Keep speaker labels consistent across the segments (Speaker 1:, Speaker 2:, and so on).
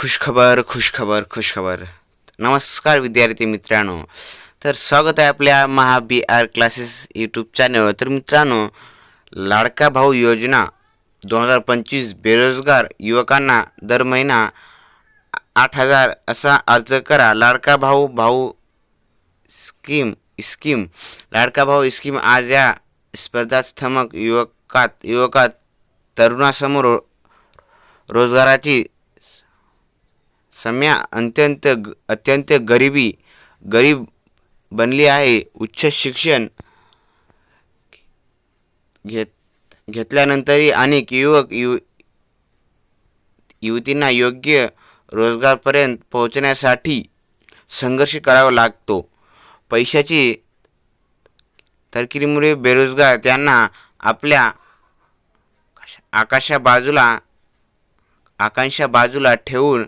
Speaker 1: खुशखबर खुशखबर खुशखबर. नमस्कार विद्यार्थी मित्रांनो. तर स्वागत आहे आपल्या Maha B R classes YouTube चॅनलवर तर मित्रांनो लाडका भाऊ योजना दोन हजार पंचवीस बेरोजगार युवकांना दर महिना आठ हजार असा अर्ज करा. लाडका भाऊ भाऊ स्कीम स्कीम. लाडका भाऊ स्कीम आज या स्पर्धात्मक युवकात युवकात तरुणासमोर रोजगाराची सम्या अत्यंत अत्यंत गरिबी गरीब बनली आहे. उच्च शिक्षण घेत घेतल्यानंतरही अनेक युवक यु युवतींना योग्य रोजगारपर्यंत पोहोचण्यासाठी संघर्ष करावा लागतो. पैशाची तरकिरीमुळे बेरोजगार त्यांना आपल्या आकाशा बाजूला आकांक्षा बाजूला ठेवून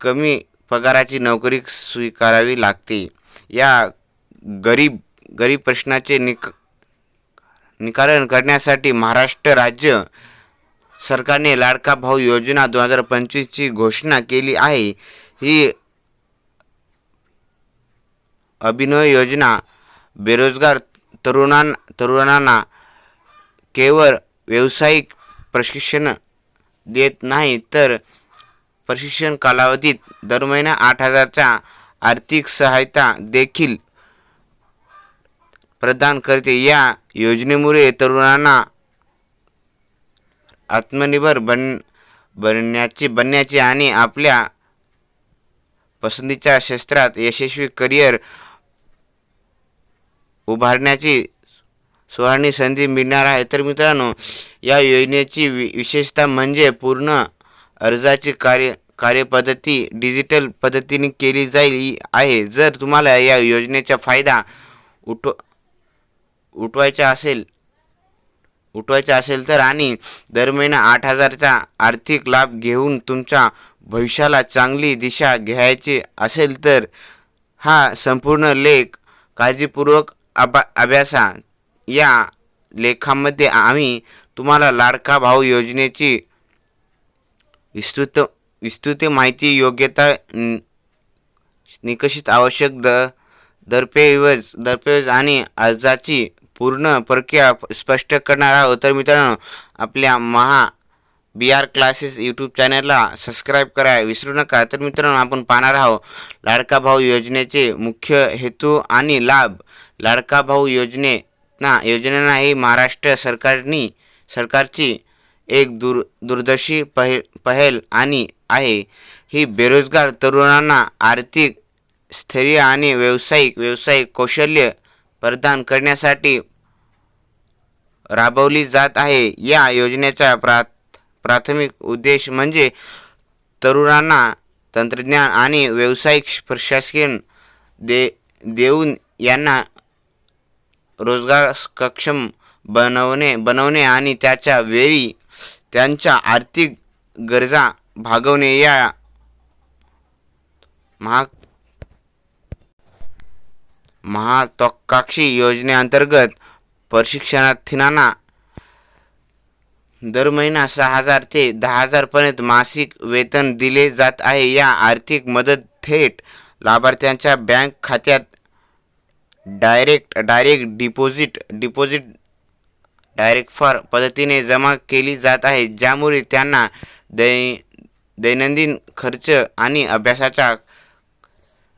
Speaker 1: कमी पगाराची नोकरी स्वीकारावी लागते. या गरीब गरीब प्रश्नाचे निक निकारण करण्यासाठी महाराष्ट्र राज्य सरकारने लाडका भाऊ योजना दोन हजार पंचवीसची घोषणा केली आहे. ही अभिनव योजना बेरोजगार तरुणां तरुणांना केवळ व्यावसायिक प्रशिक्षण देत नाही तर प्रशिक्षण कालावधीत दर महिना आठ हजारचा आर्थिक सहायता देखील प्रदान करते. या योजनेमुळे तरुणांना आत्मनिर्भर बन बनण्याची बनण्याची आणि आपल्या पसंतीच्या क्षेत्रात यशस्वी करिअर उभारण्याची सुवर्णी संधी मिळणार आहे. तर मित्रांनो या योजनेची वि विशेषता म्हणजे पूर्ण अर्जाची कार्य कार्यपद्धती डिजिटल पद्धतीने केली जाईल आहे. जर तुम्हाला या योजनेचा फायदा उठ उठवायचा असेल उठवायचा असेल तर आणि दर महिना आठ हजारचा आर्थिक लाभ घेऊन तुमच्या भविष्याला चांगली दिशा घ्यायची असेल तर हा संपूर्ण लेख काळजीपूर्वक अभा अभ्यासा. या लेखामध्ये आम्ही तुम्हाला लाडका भाऊ योजनेची विस्तृत विस्तृत माहिती योग्यता निकषित आवश्यक द दरपेवज दरपेवज आणि अर्जाची पूर्ण प्रक्रिया स्पष्ट करणार आहोत. तर मित्रांनो आपल्या Maha B R classes YouTube चॅनलला सबस्क्राईब करा विसरू नका. तर मित्रांनो आपण पाहणार आहोत लाडका भाऊ योजनेचे मुख्य हेतू आणि लाभ. लाडका भाऊ योजनेना योजनेना ही महाराष्ट्र सरकारनी सरकारची एक दूर दूरदर्शी पहे पहेल आणि आहे. ही बेरोजगार तरुणांना आर्थिक स्थैर्य आणि व्यावसायिक व्यावसायिक कौशल्य प्रदान करण्यासाठी राबवली जात आहे. या योजनेचा प्रा प्राथमिक उद्देश म्हणजे तरुणांना तंत्रज्ञान आणि व्यावसायिक प्रशासन दे देऊन यांना रोजगार सक्षम बनवणे बनवणे आणि त्याच्या वेळी त्यांच्या आर्थिक गरजा भागवणे या महा महात्वाकांक्षी योजनेअंतर्गत प्रशिक्षणार्थींना दर महिना सहा हजार ते दहा हजारपर्यंत मासिक वेतन दिले जात आहे. या आर्थिक मदत थेट लाभार्थ्यांच्या बँक खात्यात direct direct deposit deposit direct for पद्धतीने जमा केली जात आहे ज्यामुळे त्यांना दै दैनंदिन खर्च आणि अभ्यासाच्या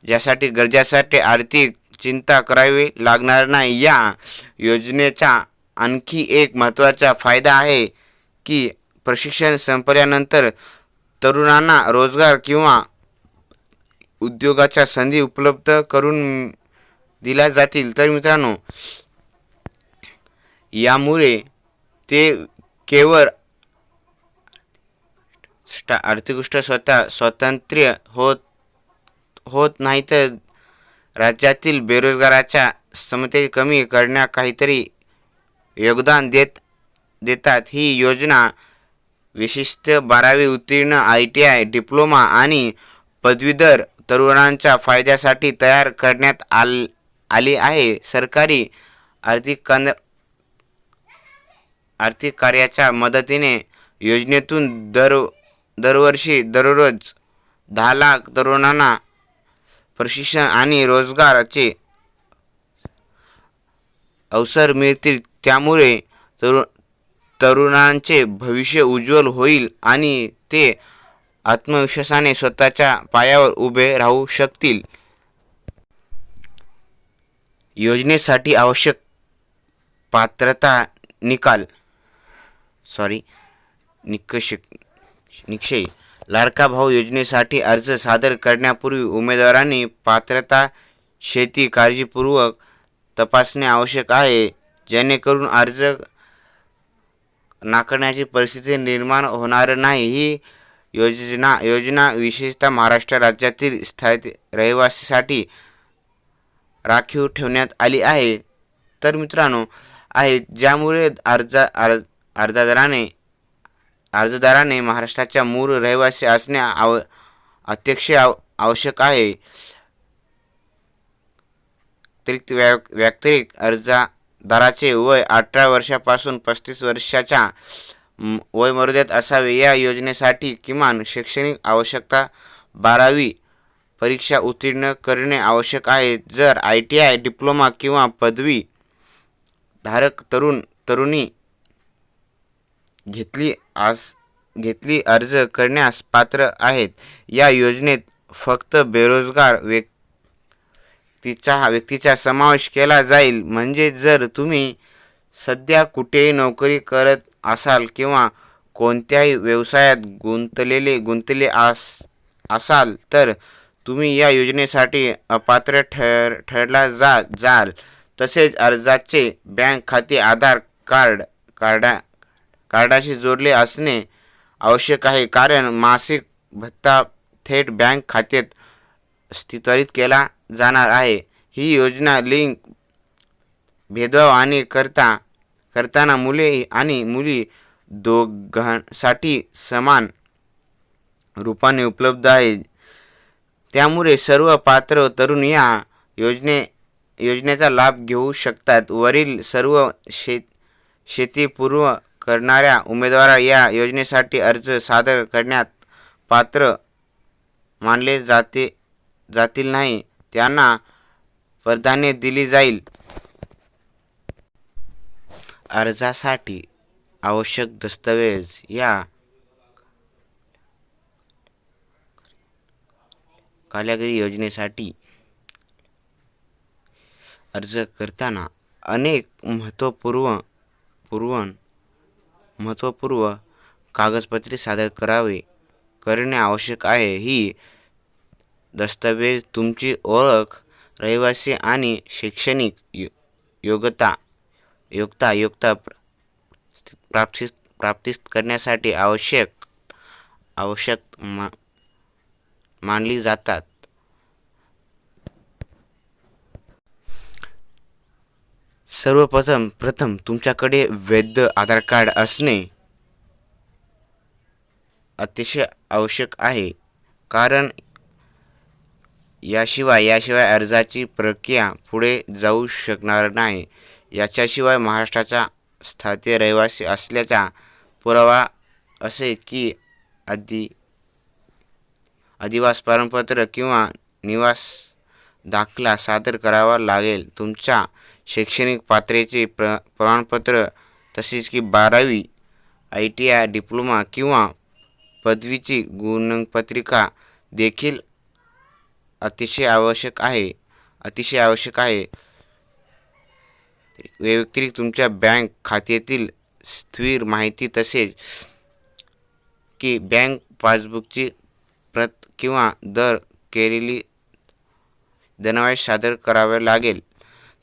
Speaker 1: ज्यासाठी गरजासाठी आर्थिक चिंता करावी लागणार नाही. या योजनेचा आणखी एक महत्त्वाचा फायदा आहे की प्रशिक्षण संपल्यानंतर तरुणांना रोजगार किंवा उद्योगाच्या संधी उपलब्ध करून दिल्या जातील. तर मित्रांनो यामुळे ते केवळ स्टा आर्थिकदृष्ट्या स्वतः स्वातंत्र्य होत होत नाही तर राज्यातील बेरोजगाराच्या समते कमी करण्या काहीतरी योगदान देत देतात. ही योजना विशिष्ट बारावी उत्तीर्ण आय टी आय डिप्लोमा आणि पदवीधर तरुणांच्या फायद्यासाठी तयार करण्यात आल आली आहे. सरकारी आर्थिक कांद आर्थिक कार्याच्या मदतीने योजनेतून दर दरवर्षी दररोज दहा लाख तरुणांना प्रशिक्षण आणि रोजगाराचे अवसर मिळतील. त्यामुळे तरु तरुणांचे भविष्य उज्ज्वल होईल आणि ते आत्मविश्वासाने स्वतःच्या पायावर उभे राहू शकतील. योजनेसाठी आवश्यक पात्रता निकाल सॉरी निकष निक्षय लाडका भाऊ योजनेसाठी अर्ज सादर करण्यापूर्वी उमेदवारांनी पात्रता शेती काळजीपूर्वक तपासणे आवश्यक आहे जेणेकरून अर्ज नाकारण्याची परिस्थिती निर्माण होणार नाही. ही योजना योजना विशेषतः महाराष्ट्र राज्यातील स्थायी रहिवासीसाठी राखीव ठेवण्यात आली आहे. तर मित्रांनो आहे. ज्यामुळे अर्ज अर्ज अर्जदाराने अर्जदाराने महाराष्ट्राच्या मूळ रहिवासी असणे आव अत्यक्ष आव आवश्यक आहे. अतिरिक्त व्या व्यतिरिक्त अर्जदाराचे वय अठरा वर्षापासून पस्तीस वर्षाच्या वयमर्यादेत असावे. या योजनेसाठी किमान शैक्षणिक आवश्यकता बारावी परीक्षा उत्तीर्ण करणे आवश्यक आहे. जर आय टी आय डिप्लोमा किंवा पदवी धारक तरुण तरुणी घेतली आस घेतली अर्ज करण्यास पात्र आहेत. या योजनेत फक्त बेरोजगार व्यक्तीचा व्यक्तीचा समावेश केला जाईल. म्हणजे जर तुम्ही सध्या कुठेही नोकरी करत असाल किंवा कोणत्याही व्यवसायात गुंतलेले गुंतले आस असाल तर तुम्ही या योजनेसाठी अपात्र ठर ठरला जा जाल. तसेच अर्जाचे बँक खाते आधार कार्ड कार्डा कार्डाशी जोडले असणे आवश्यक आहे. कारण मासिक भत्ता थेट बँक खात्यात स्थितरित केला जाणार आहे. ही योजना लिंक भेदभाव आणि करता करताना मुले आणि मुली दोघांसाठी समान रूपाने उपलब्ध आहे. त्यामुळे सर्व पात्र तरुण या योजने योजनेचा लाभ घेऊ शकतात. वरील सर्व शेत शेतीपूर्व करणाऱ्या उमेदवार या योजनेसाठी अर्ज सादर करण्यात पात्र मानले जाते जातील नाही त्यांना प्राधान्य दिली जाईल. अर्जासाठी आवश्यक दस्तऐवज या कालागिरी योजनेसाठी अर्ज करताना अनेक महत्त्वपूर्ण पूर्वन महत्त्वपूर्व कागदपत्रे सादर करावे. करणे आवश्यक आहे. ही दस्तऐवज तुमची ओळख रहिवासी आणि शैक्षणिक यो योग्यता योग्यता योग्यता प्राप्ती प्राप्तीस करण्यासाठी आवश्यक आवश्यक मा मानली जातात. सर्वप्रथम प्रथम तुमच्याकडे वैध आधार कार्ड असणे अतिशय आवश्यक आहे. कारण याशिवाय याशिवाय अर्जाची प्रक्रिया पुढे जाऊ शकणार नाही. याच्याशिवाय महाराष्ट्राचा स्थायी रहिवासी असल्याचा पुरावा असे की आधी अधिवास प्रमाणपत्र किंवा निवास दाखला सादर करावा लागेल. तुमच्या शैक्षणिक पात्रेचे प्र प्रमाणपत्र तसेच की बारावी आय टी आय डिप्लोमा किंवा पदवीची गुणपत्रिका देखील अतिशय आवश्यक आहे. अतिशय आवश्यक आहे. व्यतिरिक्त तुमच्या बँक खात्यातील स्थिर माहिती तसेच की बँक पासबुकची प्रत किंवा दर केलेली धनवाय सादर करावे लागेल.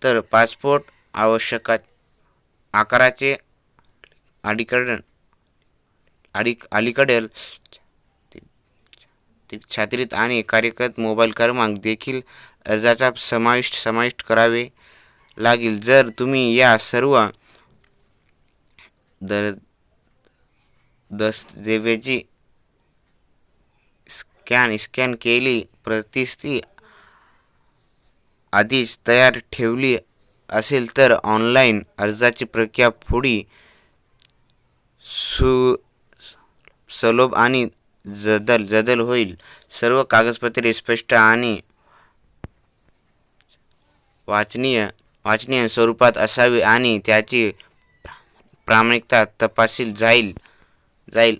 Speaker 1: तर पासपोर्ट आवश्यक आकाराचे अलीकड अडी अलीकडील छात्रीत आणि कार्यरत मोबाईल क्रमांक देखील अर्जाचा समाविष्ट समाविष्ट करावे लागेल. जर तुम्ही या सर्व दर दस्तऐवजी स्कॅन स्कॅन केली प्रतिस्ती आधीच तयार ठेवली असेल तर ऑनलाईन अर्जाची प्रक्रिया पुढी सु सुलभ आणि जदल जदल होईल. सर्व कागदपत्रे स्पष्ट आणि वाचनीय वाचनीय स्वरूपात असावी आणि त्याची प्रामाणिकता तपासली जाईल जाईल.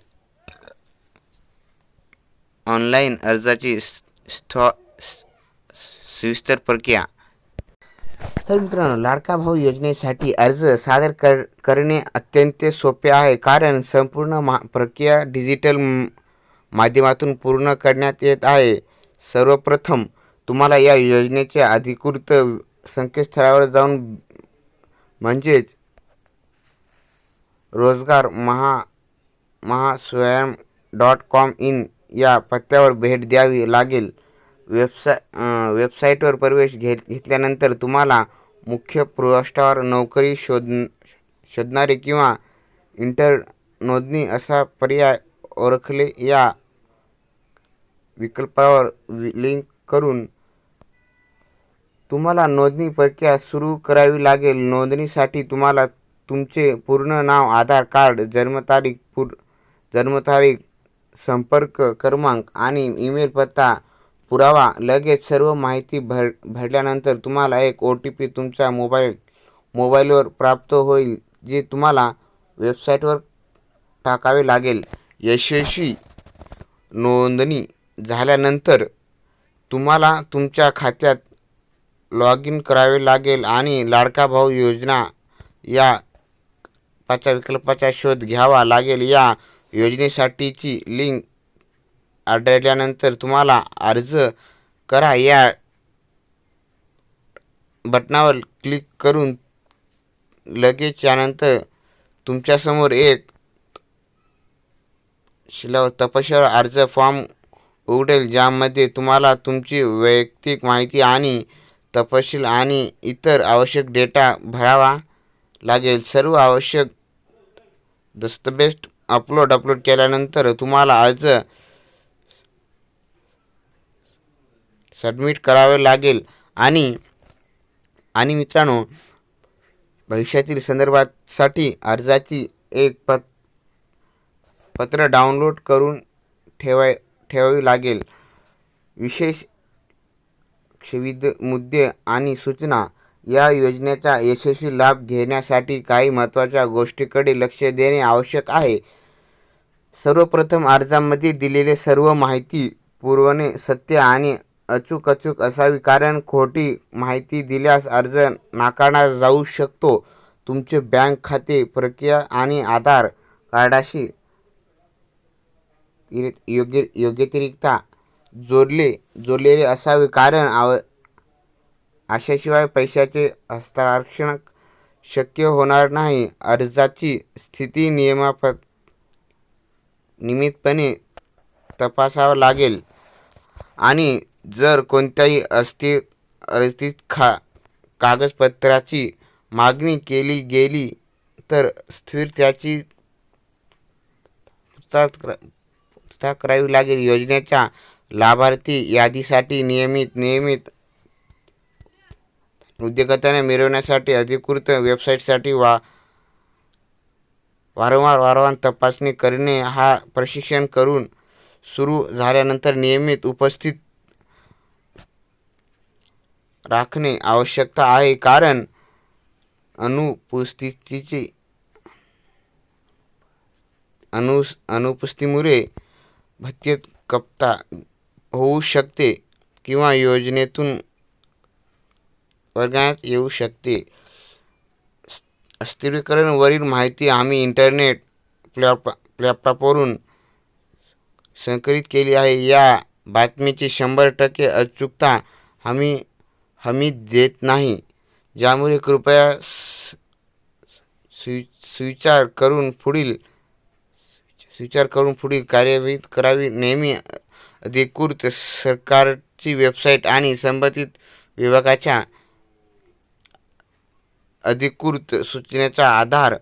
Speaker 1: ऑनलाईन अर्जाची स्थ सविस्तर प्रक्रिया तर मित्रांनो लाडका भाऊ योजनेसाठी अर्ज सादर कर करणे अत्यंत सोपे आहे कारण संपूर्ण मा प्रक्रिया डिजिटल म- माध्यमातून पूर्ण करण्यात येत आहे. सर्वप्रथम तुम्हाला या योजनेच्या अधिकृत संकेतस्थळावर जाऊन म्हणजेच रोजगार Maha Mahaswayam dot com in या पत्त्यावर भेट द्यावी लागेल. वेबसाय वेबसाईटवर प्रवेश घे घेतल्यानंतर तुम्हाला मुख्य पृष्ठावर नोकरी शोध शोधणारे किंवा इंटर नोंदणी असा पर्याय ओळखले या विकल्पावर लिंक करून तुम्हाला नोंदणी प्रक्रिया सुरू करावी लागेल. नोंदणीसाठी तुम्हाला तुमचे पूर्ण नाव आधार कार्ड जन्मतारीख पूर जन्मतारीख संपर्क क्रमांक आणि ईमेल पत्ता पुरावा. लगेच सर्व माहिती भर भरल्यानंतर तुम्हाला एक ओ टी पी तुमच्या मोबाईल मोबाईलवर प्राप्त होईल जे तुम्हाला वेबसाईटवर टाकावे लागेल. यशस्वी नोंदणी झाल्यानंतर तुम्हाला तुमच्या खात्यात लॉग इन करावे लागेल आणि लाडका भाऊ योजना या पाच्या विकल्पाचा शोध घ्यावा लागेल. या योजनेसाठीची लिंक आढळल्यानंतर तुम्हाला अर्ज करा. या बटनावर क्लिक करून लगेच यानंतर तुमच्यासमोर एक शिला तपशील अर्ज फॉर्म उघडेल ज्यामध्ये तुम्हाला तुमची वैयक्तिक माहिती आणि तपशील आणि इतर आवश्यक डेटा भरावा लागेल. सर्व आवश्यक दस्तऐवज अपलोड अपलोड केल्यानंतर तुम्हाला अर्ज सबमिट करावे लागेल. आणि आणि मित्रांनो भविष्यातील संदर्भासाठी अर्जाची एक पत पत्र डाउनलोड करून ठेवाय ठेवावी लागेल. विशेष विविध मुद्दे आणि सूचना या योजनेचा यशस्वी लाभ घेण्यासाठी काही महत्त्वाच्या गोष्टीकडे लक्ष देणे आवश्यक आहे. सर्वप्रथम अर्जामध्ये दिलेले सर्व माहिती पुरवणे सत्य आणि अचूक अचूक असावी. कारण खोटी माहिती दिल्यास अर्ज नाकारला जाऊ शकतो. तुमचे बँक खाते प्रक्रिया आणि आधार कार्डाशी योग्य योग्यतिरिक्ता जोडले जोडलेले असावे. कारण आव अशाशिवाय पैशाचे हस्तांतरण शक्य होणार नाही. अर्जाची स्थिती नियमाप नियमितपणे तपासावं लागेल. आणि जर कोणत्याही अस्थि अस्थित खा कागदपत्राची मागणी केली गेली तर स्थिर त्याची पूर्तता करावी लागेल. योजनेच्या लाभार्थी यादीसाठी नियमित नियमित उद्योगताने मिळवण्यासाठी अधिकृत वेबसाईटसाठी वा वारंवार वारंवार तपासणी करणे हा प्रशिक्षण करून सुरू झाल्यानंतर नियमित उपस्थित राखणे आवश्यकता आहे कारण अनुपस्थितीची अनु अनुपस्थितीमुळे भत्ते कपता होऊ शकते किंवा योजनेतून वर्गात येऊ शकते. स्थिरीकरणवरील माहिती आम्ही इंटरनेट प्लॅप लॅपटॉपवरून संकलित केली आहे. या बातमीची शंभर टक्के अचूकता आम्ही हमी देत नाही. ज्यामुळे कृपया स्वी स्विचार करून पुढील स्विचार करून पुढील कार्यवाही करावी. नेहमी अधिकृत सरकारची वेबसाईट आणि संबंधित विभागाच्या अधिकृत सूचनेचा आधार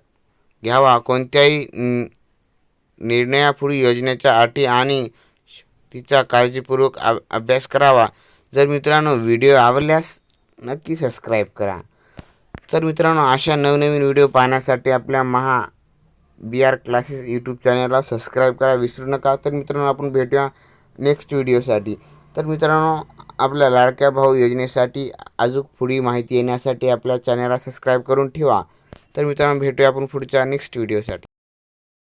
Speaker 1: घ्यावा. कोणत्याही निर्णयापूर्वी योजनेच्या अटी आणि तिचा काळजीपूर्वक अभ्यास करावा. जर मित्रांनो व्हिडिओ आवडल्यास नक्की सबस्क्राईब करा. तर मित्रांनो अशा नवनवीन व्हिडिओ पाहण्यासाठी आपल्या Maha B R classes YouTube चॅनलला सबस्क्राईब करा. विसरू नका. तर मित्रांनो आपण भेटूया नेक्स्ट व्हिडिओसाठी तर मित्रांनो आपल्या लाडक्या भाऊ योजनेसाठी अजून पुढील माहिती येण्यासाठी आपल्या चॅनलला सबस्क्राईब करून ठेवा. तर मित्रांनो भेटूया आपण पुढच्या नेक्स्ट व्हिडिओसाठी